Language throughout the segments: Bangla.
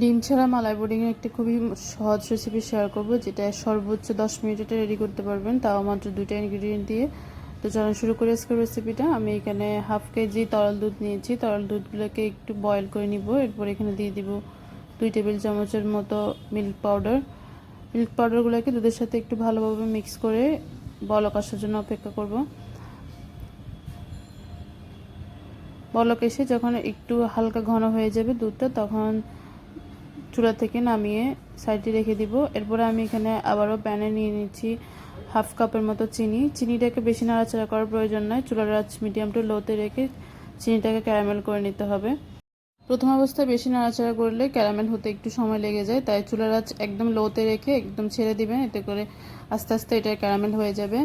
ডিম ছাড়া মালাই পুডিংয়ের একটি খুবই সহজ রেসিপি শেয়ার করব, যেটা সর্বোচ্চ দশ মিনিটে রেডি করতে পারবেন। তাও মাত্র দুইটা ইনগ্রিডিয়েন্ট দিয়ে। তো চলুন শুরু করে আজকের রেসিপিটা আমি এখানে হাফ কেজি তরল দুধ নিয়েছি। তরল দুধগুলোকে একটু বয়েল করে নিব। এরপর এখানে দিয়ে দিব দুই টেবিল চামচের মতো মিল্ক পাউডার মিল্ক পাউডারগুলোকে দুধের সাথে একটু ভালোভাবে মিক্স করে বলক আসার জন্য অপেক্ষা করব। বলক এসে যখন একটু হালকা ঘন হয়ে যাবে দুধটা, তখন চুলা থেকে নামিয়ে সাইডে রেখে দিব। এরপরে আমি এখানে আবারও প্যানে নিয়ে নিচ্ছি হাফ কাপের মতো চিনি। চিনিটাকে বেশি নাড়াচাড়া করার প্রয়োজন নয় চুলার আঁচ মিডিয়াম টু লোতে রেখে চিনিটাকে ক্যারামেল করে নিতে হবে। প্রথম অবস্থায় বেশি নাড়াচাড়া করলে ক্যারামেল হতে একটু সময় লেগে যায়। তাই চুলার আঁচ একদম লোতে রেখে একদম ছেড়ে দিবেন। এতে করে আস্তে আস্তে এটা ক্যারামেল হয়ে যাবে।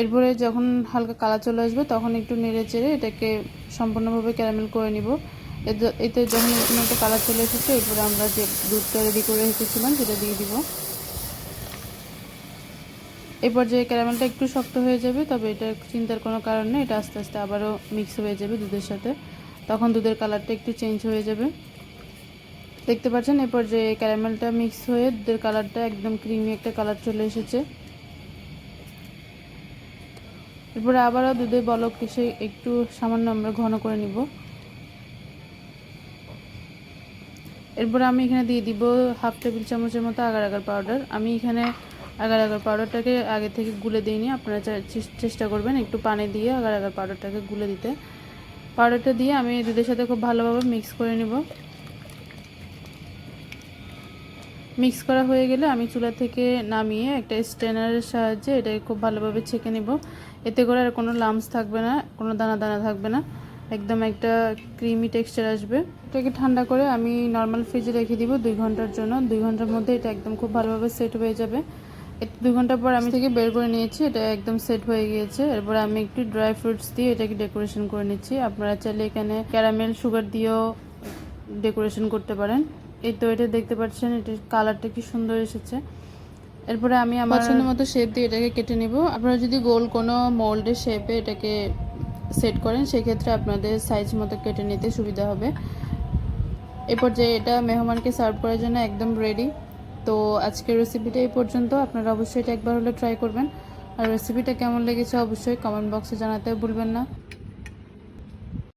এরপরে যখন হালকা কালার চলে আসবে, তখন একটু নেড়ে চেড়ে এটাকে সম্পূর্ণভাবে ক্যারামেল করে নিব। এতে যখন এরকম একটা কালার চলে এসেছে। এরপরে আমরা যে দুধটা রেডি করে রেখেছিলাম, সেটা দিয়ে দিব। এরপর যে ক্যারামেলটা একটু শক্ত হয়ে যাবে, তবে এটা চিন্তার কোনো কারণ নেই। এটা আস্তে আস্তে আবারও মিক্স হয়ে যাবে দুধের সাথে। তখন দুধের কালারটা একটু চেঞ্জ হয়ে যাবে। দেখতে পাচ্ছেন, এরপর যে ক্যারামেলটা মিক্স হয়ে দুধের কালারটা একদম ক্রিমি একটা কালার চলে এসেছে। এরপরে আবারও দুধে বলক এসে একটু সামান্য আমরা ঘন করে নিব। এরপরে আমি এখানে দিয়ে দিব হাফ টেবিল চামচের মতো আগার আগার পাউডার। আমি এখানে আগার আগার পাউডারটাকে আগে থেকে গুলে দিইনি। আপনারা চেষ্টা করবেন একটু পানি দিয়ে আগার আগার পাউডারটাকে গুলে দিতে। পাউডারটা দিয়ে আমি দুধের সাথে খুব ভালোভাবে মিক্স করে নেব। মিক্স করা হয়ে গেলে আমি চুলা থেকে নামিয়ে একটা স্ট্রেনারের সাহায্যে এটাকে খুব ভালোভাবে ছেঁকে নেব। এতে করে আর কোনো লামস থাকবে না, কোনো দানা দানা থাকবে না। একদম একটা ক্রিমি টেক্সচার আসবে। এটাকে ঠান্ডা করে আমি নর্মাল ফ্রিজে রেখে দিব দুই ঘণ্টার জন্য। দুই ঘণ্টার মধ্যে এটা একদম খুব ভালোভাবে সেট হয়ে যাবে। দুই ঘণ্টা পর আমি থেকে বের করে নিয়েছি, এটা একদম সেট হয়ে গিয়েছে। এরপর আমি একটু ড্রাই ফ্রুটস দিয়ে এটাকে ডেকোরেশন করে নিচ্ছি। আপনারা চাইলে এখানে ক্যারামেল সুগার দিয়েও ডেকোরেশন করতে পারেন। এই তো এটা দেখতে পাচ্ছেন, এটার কালারটা কি সুন্দর এসেছে। এরপরে আমি আমার পছন্দ মতো শেপ দিয়ে এটাকে কেটে নিব। আপনারা যদি গোল কোনো মোল্ডের শেপে এটাকে সেট করেন, সেক্ষেত্রে আপনাদের সাইজ মতো কেটে নিতে সুবিধা হবে। এরপর যে এটা মেহমানকে সার্ভ করার জন্য একদম রেডি তো আজকের রেসিপিটা এই পর্যন্ত। আপনারা অবশ্যই এটা একবার হলে ট্রাই করবেন। আর রেসিপিটা কেমন লেগেছে অবশ্যই কমেন্ট বক্সে জানাতে ভুলবেন না।